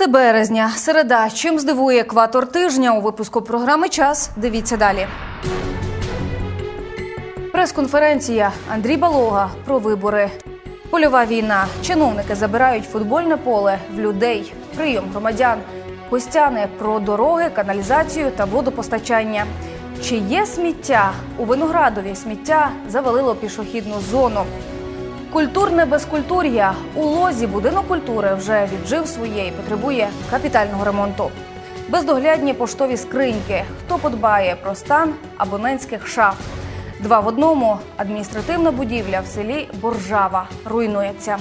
6 березня, середа. Чим здивує екватор тижня у випуску програми Час. Дивіться далі. Прес-конференція Андрій Балога про вибори. Польова війна. Чиновники забирають футбольне поле в людей. Прийом громадян. Гостяни про дороги, каналізацію та водопостачання. Чи є сміття? У Виноградові сміття завалило пішохідну зону. Культурне безкультур'я у лозі будинок культури вже віджив своє і потребує капітального ремонту. Бездоглядні поштові скриньки. Хто подбає про стан абонентських шаф? Два в одному адміністративна будівля в селі Боржава руйнується.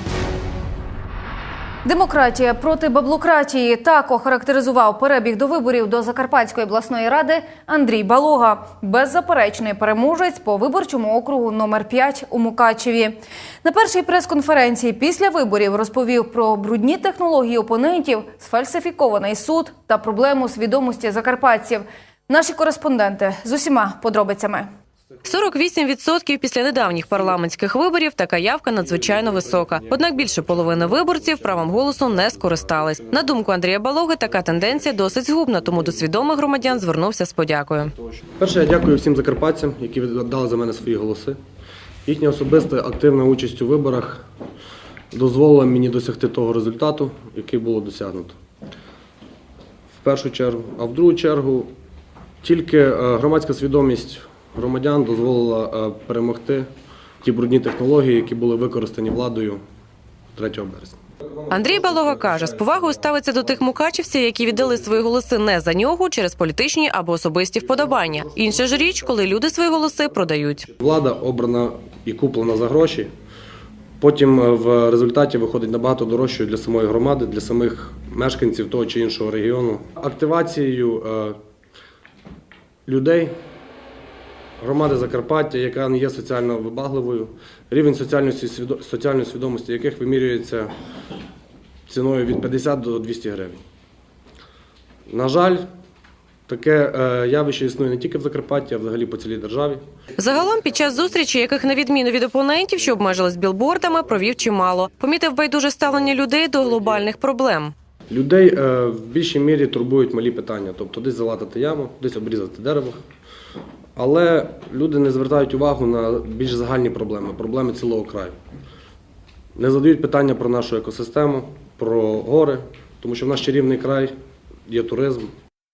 Демократія проти баблократії так охарактеризував перебіг до виборів до Закарпатської обласної ради Андрій Балога, беззаперечний переможець по виборчому округу номер 5 у Мукачеві. На першій прес-конференції після виборів розповів про брудні технології опонентів, сфальсифікований суд та проблему свідомості закарпатців. Наші кореспонденти з усіма подробицями. 48% після недавніх парламентських виборів така явка надзвичайно висока. Однак більше половини виборців правом голосу не скористались. На думку Андрія Балоги, така тенденція досить згубна, тому до свідомих громадян звернувся з подякою. Перше, я дякую всім закарпатцям, які віддали за мене свої голоси. Їхня особиста активна участь у виборах дозволила мені досягти того результату, який було досягнуто. В першу чергу, а в другу чергу, тільки е, громадська свідомість громадян дозволила е, перемогти ті брудні технології, які були використані владою 3 березня. Андрій Балога каже, з повагою ставиться до тих мукачівців, які віддали свої голоси не за нього через політичні або особисті вподобання. Інша ж річ, коли люди свої голоси продають. Влада обрана і куплена за гроші. Потім е, в результаті виходить набагато дорожчою для самої громади, для самих мешканців того чи іншого регіону. Активацією е, людей громади Закарпаття, яка не є соціально вибагливою, рівень соціальної, соціальної свідомості яких вимірюється ціною від 50 до 200 гривень. На жаль, таке е, явище існує не тільки в Закарпатті, а взагалі по цілій державі. Загалом, під час зустрічі, яких на відміну від опонентів, що обмежились білбордами, провів чимало. Помітив байдуже ставлення людей до глобальних проблем. Людей е, в більшій мірі турбують малі питання, тобто десь залатати яму, десь обрізати дерево. Але люди не звертають увагу на більш загальні проблеми, проблеми цілого краю. Не задають питання про нашу екосистему, про гори, тому що в нас чарівний край, є туризм.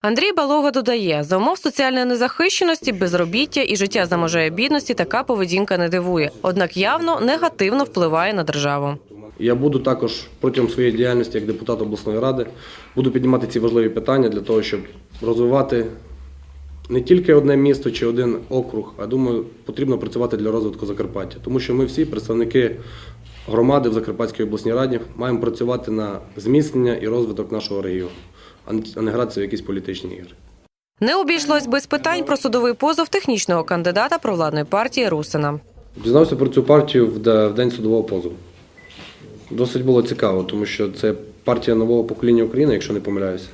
Андрій Балога додає, за умов соціальної незахищеності, безробіття і життя за межею бідності така поведінка не дивує. Однак явно негативно впливає на державу. Я буду також протягом своєї діяльності як депутат обласної ради буду піднімати ці важливі питання для того, щоб розвивати не тільки одне місто чи один округ, а думаю, потрібно працювати для розвитку Закарпаття. Тому що ми всі представники громади в Закарпатській обласній раді маємо працювати на зміцнення і розвиток нашого регіону, а не- гратися в якісь політичні ігри. Не обійшлось без питань про судовий позов технічного кандидата провладної партії Русина. Дізнався про цю партію в день судового позову. Досить було цікаво, тому що це партія нового покоління України, якщо не помиляюся.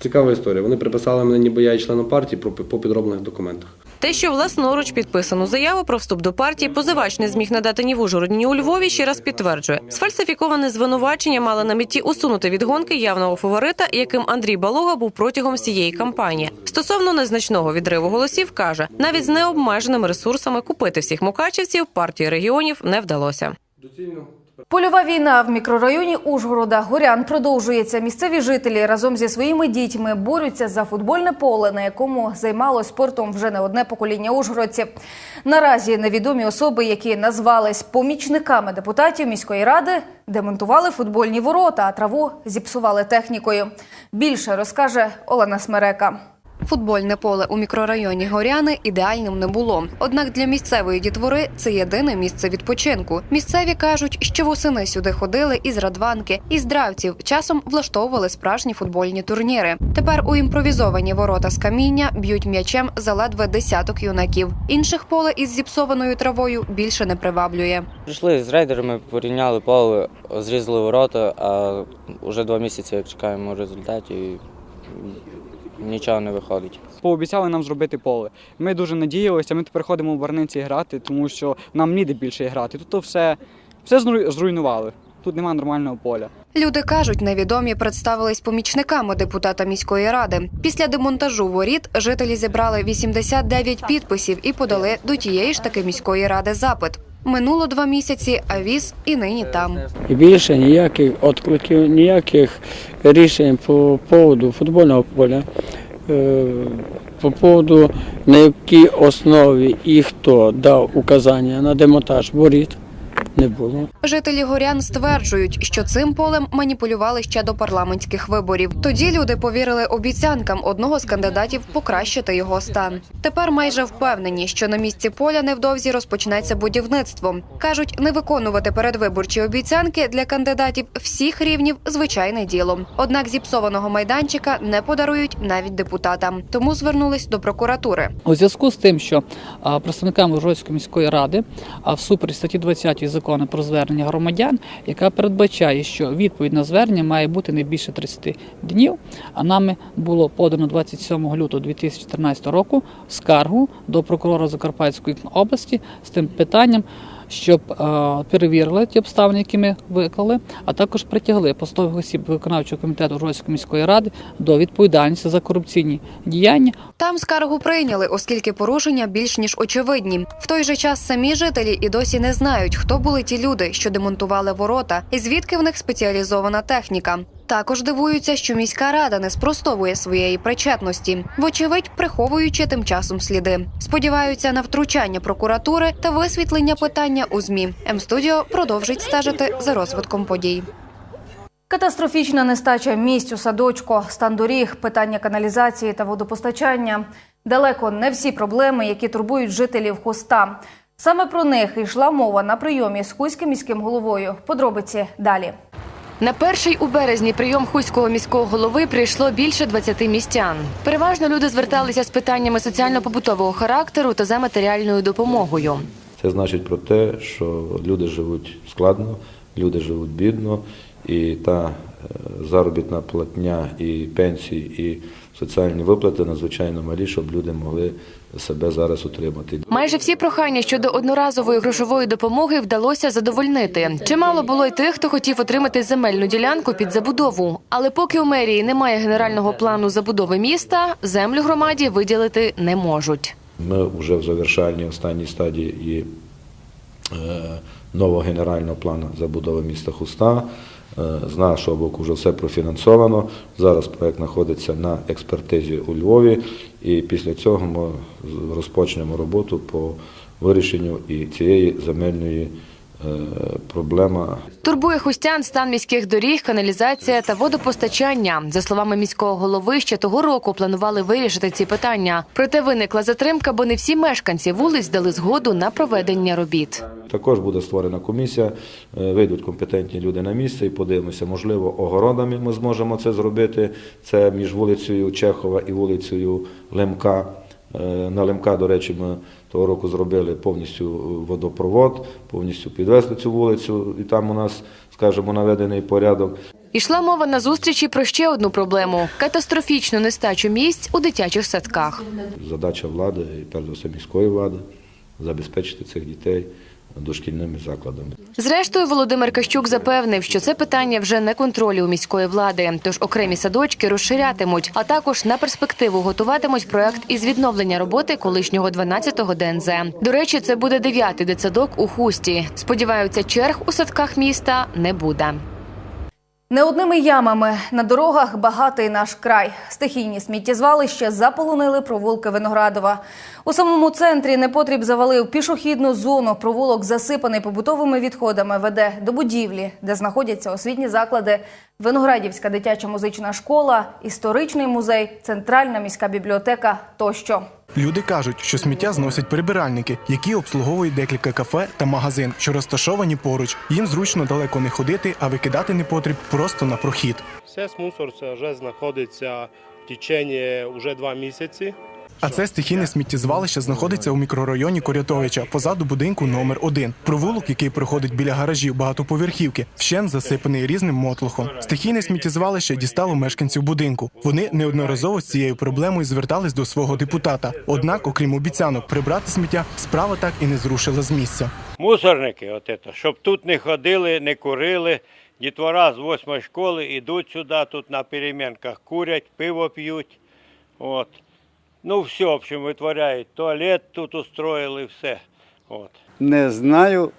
Цікава історія. Вони приписали мене, ніби я є членом партії по підроблених документах. Те, що власноруч підписану заяву про вступ до партії позивач не зміг надати ні в Ужгороді, ні у Львові, ще раз підтверджує. Сфальсифіковане звинувачення мали на меті усунути від гонки явного фаворита, яким Андрій Балога був протягом всієї кампанії. Стосовно незначного відриву голосів, каже, навіть з необмеженими ресурсами купити всіх мукачівців партії регіонів не вдалося. Доцільно. Польова війна в мікрорайоні Ужгорода Горян продовжується. Місцеві жителі разом зі своїми дітьми борються за футбольне поле, на якому займалось спортом вже не одне покоління ужгородців. Наразі невідомі особи, які назвались помічниками депутатів міської ради, демонтували футбольні ворота, а траву зіпсували технікою. Більше розкаже Олена Смерека. Футбольне поле у мікрорайоні Горяни ідеальним не було. Однак для місцевої дітвори це єдине місце відпочинку. Місцеві кажуть, що восени сюди ходили із радванки, із дравців часом влаштовували справжні футбольні турніри. Тепер у імпровізовані ворота з каміння б'ють м'ячем за ледве десяток юнаків. Інших поле із зіпсованою травою більше не приваблює. Прийшли з рейдерами, порівняли поле, зрізали ворота, а вже два місяці чекаємо результатів нічого не виходить. Пообіцяли нам зробити поле. Ми дуже надіялися. Ми тепер ходимо в Барниці грати, тому що нам ніде більше грати. Тут то все, все зруй- зруйнували. Тут немає нормального поля. Люди кажуть, невідомі представились помічниками депутата міської ради. Після демонтажу воріт жителі зібрали 89 підписів і подали до тієї ж таки міської ради запит. Минуло два місяці, а віз і нині там. Більше ніяких відкликів, ніяких рішень по поводу футбольного поля, е, по поводу на якій основі і хто дав указання на демонтаж воріт, не було. Жителі горян стверджують, що цим полем маніпулювали ще до парламентських виборів. Тоді люди повірили обіцянкам одного з кандидатів покращити його стан. Тепер майже впевнені, що на місці поля невдовзі розпочнеться будівництво. кажуть, не виконувати передвиборчі обіцянки для кандидатів всіх рівнів звичайне діло. Однак зіпсованого майданчика не подарують навіть депутатам, тому звернулись до прокуратури. У зв'язку з тим, що а, представниками Ужгородської міської ради а, всупереч статті 20 закону про звернення громадян, яка передбачає, що відповідь на звернення має бути не більше 30 днів. А нами було подано 27 лютого 2014 року скаргу до прокурора Закарпатської області з тим питанням. Щоб е, перевірили ті обставини, які ми виклали, а також притягли посадових осіб виконавчого комітету Ужгородської міської ради до відповідальності за корупційні діяння, Там скаргу прийняли, оскільки порушення більш ніж очевидні. В той же час самі жителі і досі не знають, хто були ті люди, що демонтували ворота, і звідки в них спеціалізована техніка. Також дивуються, що міська рада не спростовує своєї причетності, вочевидь, приховуючи тим часом сліди. Сподіваються на втручання прокуратури та висвітлення питання у змі. М-студіо продовжить стежити за розвитком подій. Катастрофічна нестача місць у садочку, стан доріг, питання каналізації та водопостачання. Далеко не всі проблеми, які турбують жителів хоста. Саме про них йшла мова на прийомі з Хуським міським головою. Подробиці далі. На перший у березні прийом хуського міського голови прийшло більше 20 містян. Переважно люди зверталися з питаннями соціально-побутового характеру та за матеріальною допомогою. Це значить про те, що люди живуть складно, люди живуть бідно, і та е, заробітна платня, і пенсії, і соціальні виплати надзвичайно малі, щоб люди могли себе зараз утримати. Майже всі прохання щодо одноразової грошової допомоги вдалося задовольнити. Чимало було й тих, хто хотів отримати земельну ділянку під забудову. Але поки у мерії немає генерального плану забудови міста, землю громаді виділити не можуть. Ми вже в завершальній останній стадії і е, нового генерального плану забудови міста Хуста. Е, З нашого боку вже все профінансовано. Зараз проект знаходиться на експертизі у Львові, і після цього ми розпочнемо роботу по вирішенню і цієї земельної е, проблеми. Турбує хустян стан міських доріг, каналізація та водопостачання. За словами міського голови, ще того року планували вирішити ці питання. Проте виникла затримка, бо не всі мешканці вулиць дали згоду на проведення робіт. Також буде створена комісія, е, вийдуть компетентні люди на місце і подивимося, можливо, огородами ми зможемо це зробити. Це між вулицею Чехова і вулицею Лемка. Е, На Лемка, до речі, ми того року зробили повністю водопровод, повністю підвезли цю вулицю, і там у нас, скажімо, наведений порядок. Ішла мова на зустрічі про ще одну проблему катастрофічну нестачу місць у дитячих садках. Задача влади, і перш за все міської влади, забезпечити цих дітей дошкільними закладами. Зрештою, Володимир Кащук запевнив, що це питання вже не контролю міської влади, тож окремі садочки розширятимуть, а також на перспективу готуватимуть проект із відновлення роботи колишнього 12-го ДНЗ. До речі, це буде дев'ятий дитсадок у хусті. Сподіваються, черг у садках міста не буде. Не одними ямами на дорогах багатий наш край. Стихійні сміттєзвалища заполонили провулки Виноградова. У самому центрі непотріб завалив пішохідну зону. Провулок засипаний побутовими відходами. Веде до будівлі, де знаходяться освітні заклади, Виноградівська дитяча музична школа, історичний музей, центральна міська бібліотека тощо. Люди кажуть, що сміття зносять прибиральники, які обслуговують декілька кафе та магазин, що розташовані поруч. Їм зручно далеко не ходити, а викидати непотріб просто на прохід. Все мусор вже знаходиться в течені вже два місяці. А це стихійне сміттєзвалище знаходиться у мікрорайоні Корятовича, позаду будинку номер 1 Провулок, який проходить біля гаражів багатоповерхівки, вщен засипаний різним мотлохом. Стихійне сміттєзвалище дістало мешканців будинку. Вони неодноразово з цією проблемою звертались до свого депутата. Однак, окрім обіцянок прибрати сміття, справа так і не зрушила з місця. Мусорники, от это, щоб тут не ходили, не курили. Дітвора з восьмої школи йдуть сюди, тут на перемінках курять, пиво п'ють. От. Ну, все, в общем, витворяють. Туалет тут устроїли, все. От. Не знаю,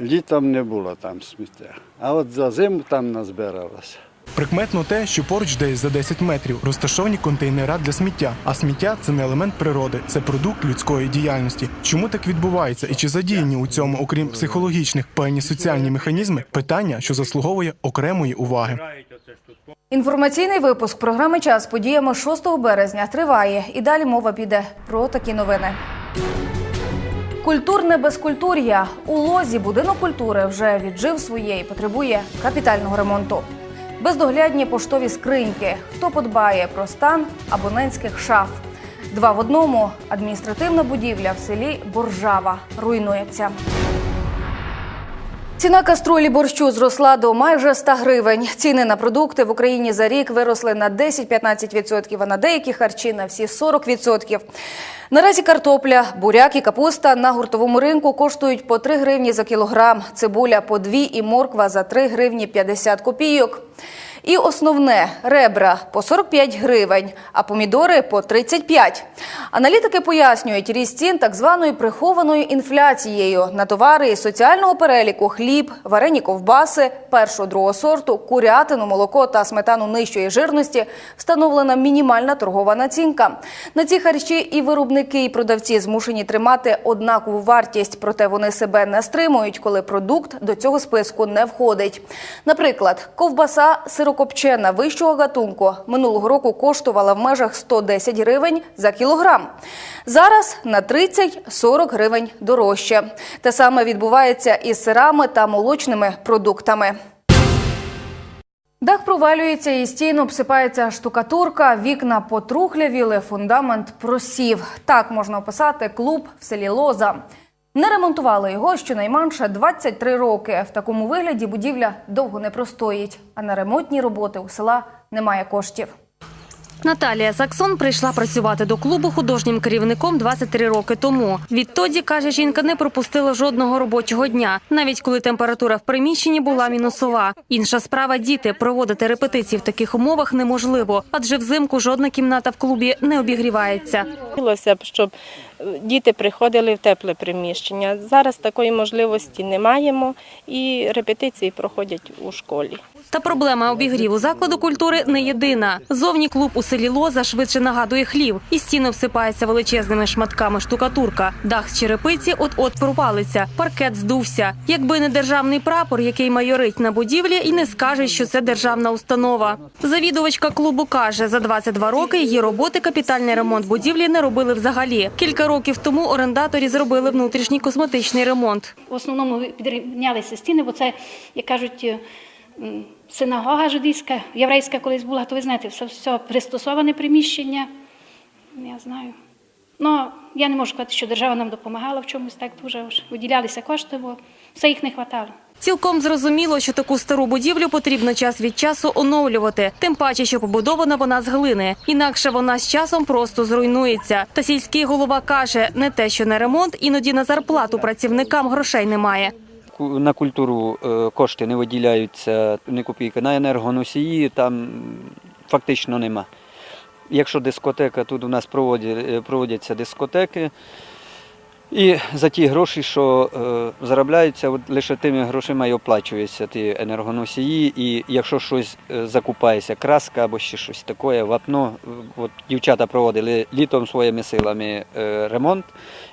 літом не було там сміття. А от за зиму там назбиралося. Прикметно те, що поруч десь за 10 метрів розташовані контейнера для сміття. А сміття це не елемент природи, це продукт людської діяльності. Чому так відбувається і чи задіяні у цьому, окрім психологічних, певні соціальні механізми? Питання, що заслуговує окремої уваги. Інформаційний випуск програми Час подіями 6 березня триває. І далі мова піде про такі новини. Культурне безкультур'я у лозі будинок культури вже віджив своє і потребує капітального ремонту. Бездоглядні поштові скриньки. Хто подбає про стан абонентських шаф? Два в одному адміністративна будівля в селі Боржава руйнується. Ціна каструлі борщу зросла до майже 100 гривень. Ціни на продукти в Україні за рік виросли на 10-15%, а на деякі харчі на всі 40%. Наразі картопля, буряк і капуста на гуртовому ринку коштують по 3 гривні за кілограм, цибуля по 2 і морква за 3 гривні 50 копійок. І основне ребра по 45 гривень, а помідори по 35. Аналітики пояснюють ріст цін так званою прихованою інфляцією на товари соціального переліку хліб, варені ковбаси, першого другого сорту, курятину, молоко та сметану нижчої жирності встановлена мінімальна торгова націнка. На ці харчі і виробники, і продавці змушені тримати однакову вартість, проте вони себе не стримують, коли продукт до цього списку не входить. Наприклад, ковбаса сирокопчена вищого гатунку минулого року коштувала в межах 110 гривень за кілограм. Зараз на 30-40 гривень дорожче. Те саме відбувається із сирами та молочними продуктами. Дах провалюється і стіну обсипається штукатурка, вікна потрухлявіли, фундамент просів. Так можна описати клуб в селі Лоза. Не ремонтували його щонайменше 23 роки. В такому вигляді будівля довго не простоїть, а на ремонтні роботи у села немає коштів. Наталія Саксон прийшла працювати до клубу художнім керівником 23 роки тому. Відтоді, каже жінка, не пропустила жодного робочого дня, навіть коли температура в приміщенні була мінусова. Інша справа діти проводити репетиції в таких умовах неможливо, адже взимку жодна кімната в клубі не обігрівається. Хотілося б, щоб діти приходили в тепле приміщення. Зараз такої можливості не маємо і репетиції проходять у школі. Та проблема обігріву закладу культури не єдина. Зовні клуб у селі Лоза швидше нагадує хлів, і стіни всипаються величезними шматками штукатурка. Дах з черепиці от-от провалиться, паркет здувся. Якби не державний прапор, який майорить на будівлі, і не скаже, що це державна установа. Завідувачка клубу каже, за 22 роки її роботи капітальний ремонт будівлі не робили взагалі. Кілька років тому орендаторі зробили внутрішній косметичний ремонт. В основному підрівнялися стіни, бо це, як кажуть, синагога жидійська, єврейська колись була, то ви знаєте, все, все пристосоване приміщення. Я знаю. Ну, я не можу сказати, що держава нам допомагала в чомусь так дуже. Аж Виділялися кошти, бо все їх не вистачало. Цілком зрозуміло, що таку стару будівлю потрібно час від часу оновлювати, тим паче, що побудована вона з глини. Інакше вона з часом просто зруйнується. Та сільський голова каже, не те, що на ремонт, іноді на зарплату працівникам грошей немає. На культуру е, кошти не виділяються ні копійки. На енергоносії там фактично нема. Якщо дискотека, тут у нас е, проводяться дискотеки. І за ті гроші, що е, заробляються, от лише тими грошима і оплачуються ті енергоносії. І якщо щось е, закупається, краска або ще щось таке, вапно, от дівчата проводили літом своїми силами е, ремонт,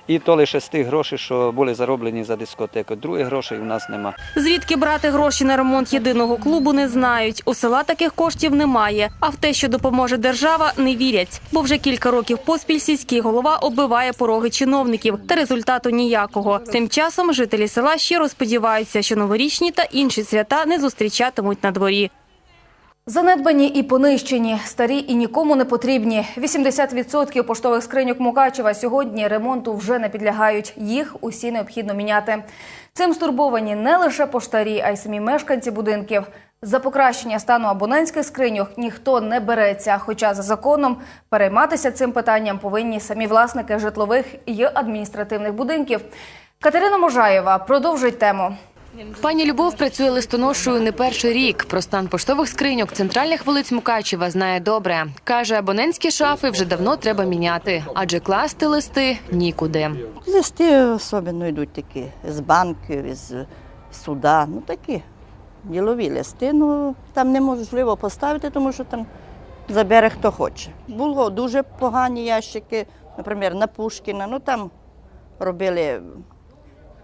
і то лише з тих грошей, що були зароблені за дискотеку. Других грошей у нас нема. Звідки брати гроші на ремонт єдиного клубу, не знають. У села таких коштів немає. А в те, що допоможе держава, не вірять. Бо вже кілька років поспіль сільський голова оббиває пороги чиновників, результату ніякого. Тим часом жителі села щиро сподіваються, що новорічні та інші свята не зустрічатимуть на дворі. Занедбані і понищені, старі і нікому не потрібні. 80% поштових скриньок Мукачева сьогодні ремонту вже не підлягають. Їх усі необхідно міняти. Цим стурбовані не лише поштарі, а й самі мешканці будинків. За покращення стану абонентських скриньок ніхто не береться. Хоча за законом перейматися цим питанням повинні самі власники житлових і адміністративних будинків. Катерина Можаєва продовжить тему. Пані Любов працює листоношою не перший рік. Про стан поштових скриньок центральних вулиць Мукачева знає добре. Каже, абонентські шафи вже давно треба міняти, адже класти листи нікуди. Листи особливо йдуть такі з банків, з суда, ну такі ділові листи. Ну там неможливо поставити, тому що там забере хто хоче. Було дуже погані ящики, наприклад, на Пушкіна, ну там робили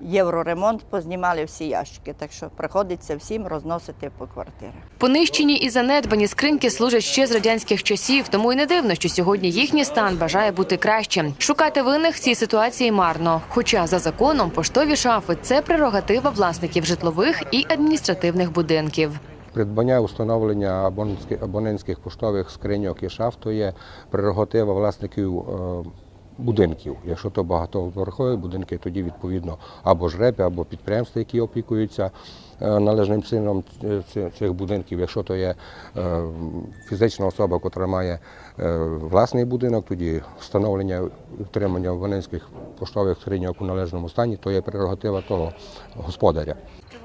євроремонт, познімали всі ящики, так що приходиться всім розносити по квартирах. Понищені і занедбані скриньки служать ще з радянських часів, тому й не дивно, що сьогодні їхній стан бажає бути кращим. Шукати винних в цій ситуації марно. Хоча за законом поштові шафи це прерогатива власників житлових і адміністративних будинків. Придбання установлення абонентських, абонентських поштових скриньок і шаф то є прерогатива власників е, будинків. Якщо то багатоповерхові будинки, тоді відповідно або жрепи, або підприємства, які опікуються е, належним чином е, цих будинків. Якщо то є е, фізична особа, яка має власний будинок, тоді встановлення утримання абонентських поштових скриньок у належному стані, то є прерогатива того господаря.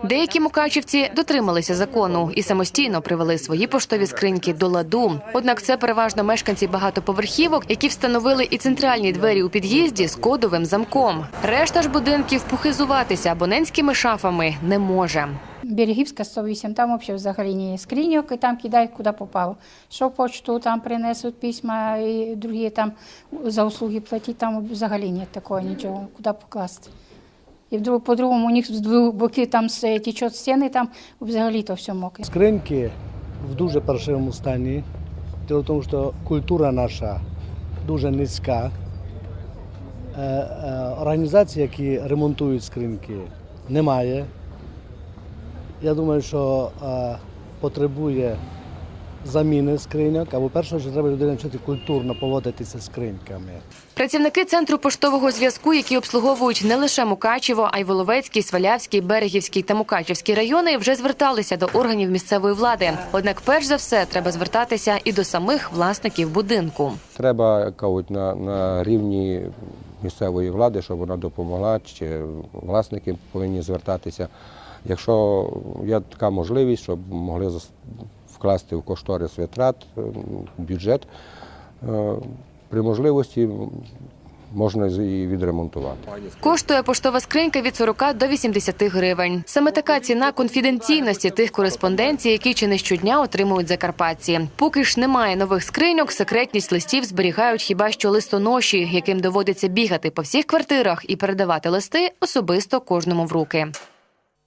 Деякі мукачівці дотрималися закону і самостійно привели свої поштові скриньки до ладу. Однак це переважно мешканці багатоповерхівок, які встановили і центральні двері у під'їзді з кодовим замком. Решта ж будинків похизуватися абонентськими шафами не може. Берегівська 108, там взагалі не скриньок, і там кидають куди попало. Що почту там принесуть письма, і другі там за услуги платять, там взагалі немає такого нічого, куди покласти. І вдруг, по-другому у них з двох боків там течуть стіни, там взагалі то все мокре. Скриньки в дуже паршивому стані. Діло в тому, що культура наша дуже низька. Е, е, Організацій, які ремонтують скриньки, немає. Я думаю, що е, потребує заміни скриньок, або перше, що треба людина вчити культурно поводитися з скриньками. Працівники центру поштового зв'язку, які обслуговують не лише Мукачево, а й Воловецький, Свалявський, Берегівський та Мукачевський райони, вже зверталися до органів місцевої влади. Однак, перш за все, треба звертатися і до самих власників будинку. Треба кажуть, на, на рівні місцевої влади, щоб вона допомогла, чи власники повинні звертатися. Якщо є така можливість, щоб могли зас- вкласти в кошторис витрат, е, бюджет, е, при можливості можна і відремонтувати. Коштує поштова скринька від 40 до 80 гривень. Саме така ціна конфіденційності тих кореспонденцій, які чи не щодня отримують закарпатці. Поки ж немає нових скриньок, секретність листів зберігають хіба що листоноші, яким доводиться бігати по всіх квартирах і передавати листи особисто кожному в руки.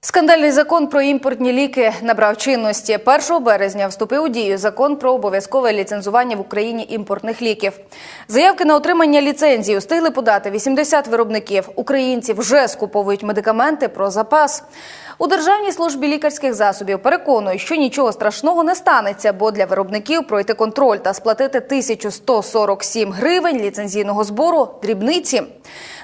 Скандальний закон про імпортні ліки набрав чинності. 1 березня вступив у дію закон про обов'язкове ліцензування в Україні імпортних ліків. Заявки на отримання ліцензії встигли подати 80 виробників. Українці вже скуповують медикаменти про запас. У Державній службі лікарських засобів переконують, що нічого страшного не станеться, бо для виробників пройти контроль та сплатити 1147 гривень ліцензійного збору дрібниці.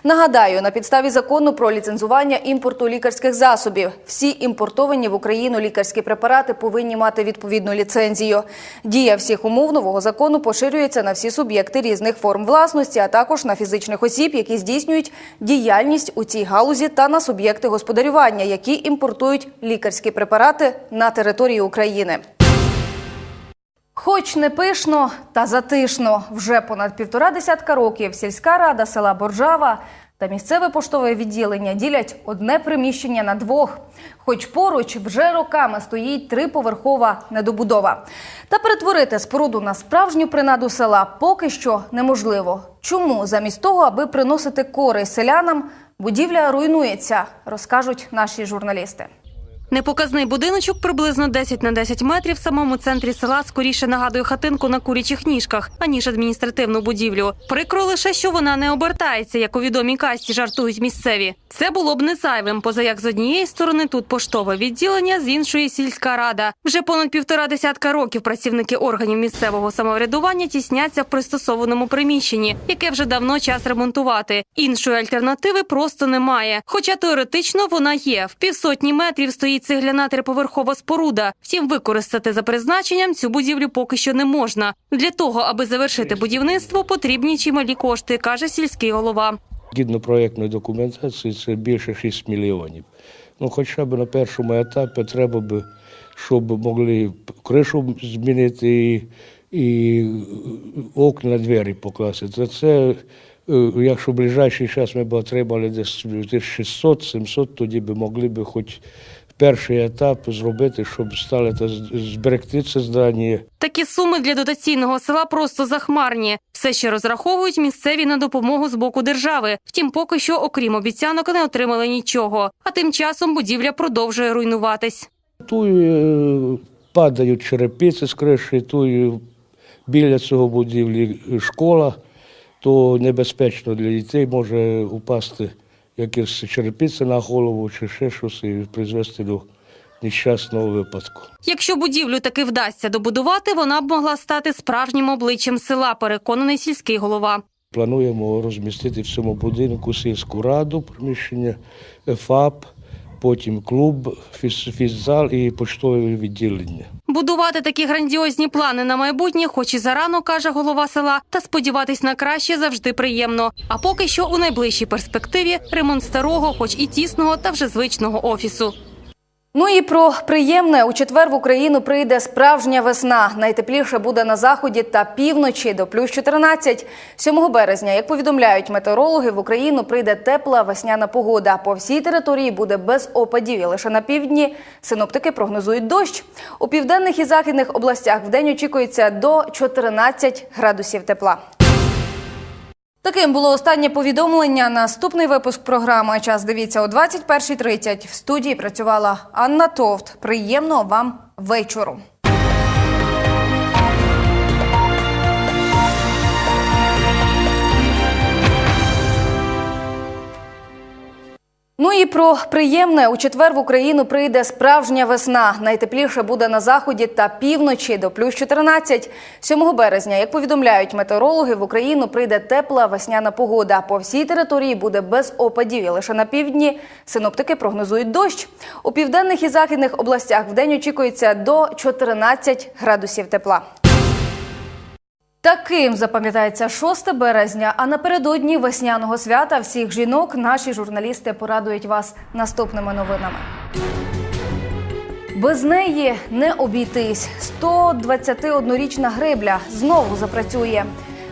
Нагадаю, на підставі закону про ліцензування імпорту лікарських засобів всі імпортовані в Україну лікарські препарати повинні мати відповідну ліцензію. Дія всіх умов нового закону поширюється на всі суб'єкти різних форм власності, а також на фізичних осіб, які здійснюють діяльність у цій галузі, та на суб'єкти господарювання, які імпортують лікарські препарати на території України. Хоч не пишно, та затишно. Вже понад півтора десятка років сільська рада села Боржава та місцеве поштове відділення ділять одне приміщення на двох. Хоч поруч вже роками стоїть триповерхова недобудова. Та перетворити споруду на справжню принаду села поки що неможливо. Чому замість того, аби приносити користь селянам, будівля руйнується, розкажуть наші журналісти. Непоказний будиночок приблизно 10 на 10 метрів в самому центрі села скоріше нагадує хатинку на курячих ніжках, аніж адміністративну будівлю. Прикро лише, що вона не обертається, як у відомій касті жартують місцеві. Це було б не зайвим, поза як з однієї сторони тут поштове відділення, з іншої сільська рада. Вже понад півтора десятка років працівники органів місцевого самоврядування тісняться в пристосованому приміщенні, яке вже давно час ремонтувати. Іншої альтернативи просто немає. Хоча теоретично вона є. В півсотні метрів стоїть цегляна триповерхова споруда. Втім, використати за призначенням цю будівлю поки що не можна. Для того, аби завершити будівництво, потрібні чималі кошти, каже сільський голова. Згідно проєктної документації, це більше 6 мільйонів. Ну, хоча б на першому етапі треба б, щоб могли кришу змінити і, і окна, двері покласти. Це, це е, якщо в ближайший час ми б отримали десь 600-700, тоді б могли б хоч перший етап зробити, щоб стали та зберегти це здання. Такі суми для дотаційного села просто захмарні. Все ще розраховують місцеві на допомогу з боку держави. Втім, поки що, окрім обіцянок, не отримали нічого. А тим часом будівля продовжує руйнуватись. Тут е, падають черепиці з криші, тут е, біля цього будівлі школа, то небезпечно для дітей може упасти якась черепиці на голову чи ще щось і призвести до нещасного випадку. Якщо будівлю таки вдасться добудувати, вона б могла стати справжнім обличчям села, переконаний сільський голова. Плануємо розмістити в цьому будинку сільську раду, приміщення ФАП, потім клуб, фіз- фіззал і поштове відділення. Будувати такі грандіозні плани на майбутнє, хоч і зарано, каже голова села, та сподіватись на краще завжди приємно. А поки що у найближчій перспективі ремонт старого, хоч і тісного, та вже звичного офісу. Ну і про приємне у четвер в Україну прийде справжня весна. Найтепліше буде на заході та півночі до плюс 14. 7 березня, як повідомляють метеорологи, в Україну прийде тепла весняна погода. По всій території буде без опадів. І лише на півдні синоптики прогнозують дощ. У південних і західних областях вдень очікується до 14 градусів тепла. Таким було останнє повідомлення. Наступний випуск програми час дивіться о 21.30. В студії працювала Анна Товт. Приємного вам вечору. Ну і про приємне у четвер в Україну прийде справжня весна. Найтепліше буде на заході та півночі до плюс 14. 7 березня, як повідомляють метеорологи, в Україну прийде тепла весняна погода. По всій території буде без опадів. І лише на півдні синоптики прогнозують дощ. У південних і західних областях вдень очікується до 14 градусів тепла. Таким запам'ятається 6 березня. А напередодні весняного свята всіх жінок наші журналісти порадують вас наступними новинами. Без неї не обійтись. 121-річна грибля знову запрацює.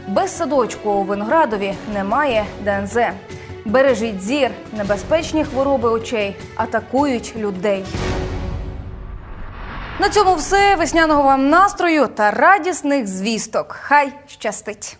Без садочку у Виноградові немає ДНЗ. Бережіть зір, небезпечні хвороби очей атакують людей. На цьому все. Весняного вам настрою та радісних звісток. Хай щастить!